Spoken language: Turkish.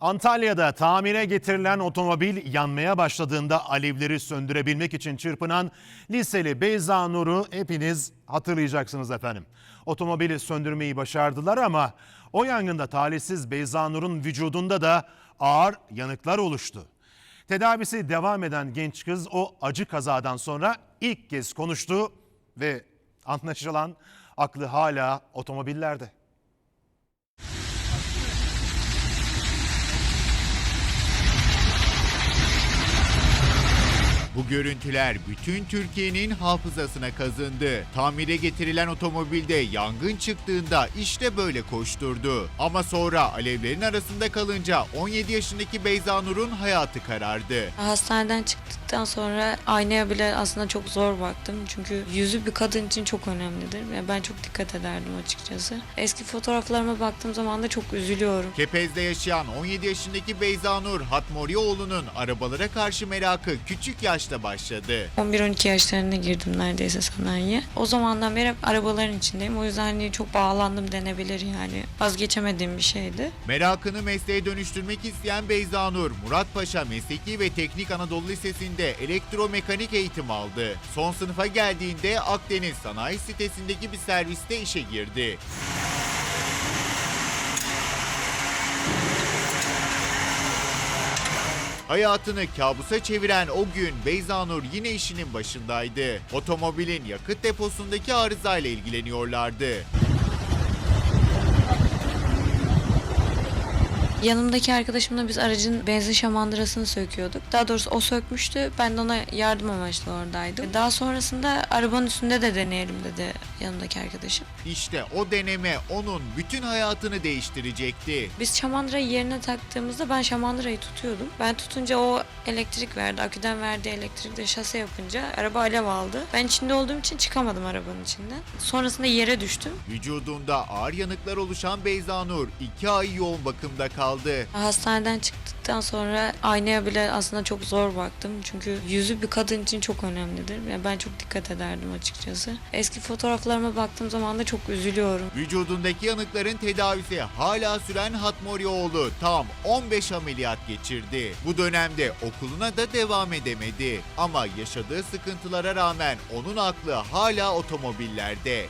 Antalya'da tamire getirilen otomobil yanmaya başladığında alevleri söndürebilmek için çırpınan liseli Beyza Nur'u hepiniz hatırlayacaksınız efendim. Otomobili söndürmeyi başardılar ama o yangında talihsiz Beyza Nur'un vücudunda da ağır yanıklar oluştu. Tedavisi devam eden genç kız o acı kazadan sonra ilk kez konuştu ve anlaşılan aklı hala otomobillerde. Görüntüler bütün Türkiye'nin hafızasına kazındı. Tamire getirilen otomobilde yangın çıktığında işte böyle koşturdu. Ama sonra alevlerin arasında kalınca 17 yaşındaki Beyza Nur'un hayatı karardı. Hastaneden çıktıktan sonra aynaya bile aslında çok zor baktım. Çünkü yüzü bir kadın için çok önemlidir. Yani ben çok dikkat ederdim açıkçası. Eski fotoğraflarıma baktığım zaman da çok üzülüyorum. Kepez'de yaşayan 17 yaşındaki Beyza Nur, Hatmorioğlu'nun arabalara karşı merakı küçük yaşta başladı. 11-12 yaşlarında girdim neredeyse sanayiye. O zamandan beri hep arabaların içindeyim. O yüzden hani çok bağlandım denebilir yani. Vazgeçemediğim bir şeydi. Merakını mesleğe dönüştürmek isteyen Beyza Nur, Muratpaşa Mesleki ve Teknik Anadolu Lisesi'nde elektromekanik eğitim aldı. Son sınıfa geldiğinde Akdeniz Sanayi sitesindeki bir serviste işe girdi. Hayatını kabusa çeviren o gün Beyza Nur yine işinin başındaydı. Otomobilin yakıt deposundaki arızayla ilgileniyorlardı. Yanımdaki arkadaşımla biz aracın benzin şamandırasını söküyorduk. Daha doğrusu o sökmüştü. Ben de ona yardım amaçlı oradaydım. Daha sonrasında arabanın üstünde de deneyelim dedi yanımdaki arkadaşım. İşte o deneme onun bütün hayatını değiştirecekti. Biz şamandırayı yerine taktığımızda ben şamandırayı tutuyordum. Ben tutunca o elektrik verdi. Aküden verdiği elektrik de şase yapınca araba alev aldı. Ben içinde olduğum için çıkamadım arabanın içinden. Sonrasında yere düştüm. Vücudunda ağır yanıklar oluşan Beyza Nur 2 ay yoğun bakımda kaldı. Hastaneden çıktıktan sonra aynaya bile aslında çok zor baktım. Çünkü yüzü bir kadın için çok önemlidir. Yani ben çok dikkat ederdim açıkçası. Eski fotoğraflarıma baktığım zaman da çok üzülüyorum. Vücudundaki yanıkların tedavisi hala süren Hatmorioğlu tam 15 ameliyat geçirdi. Bu dönemde okuluna da devam edemedi. Ama yaşadığı sıkıntılara rağmen onun aklı hala otomobillerde.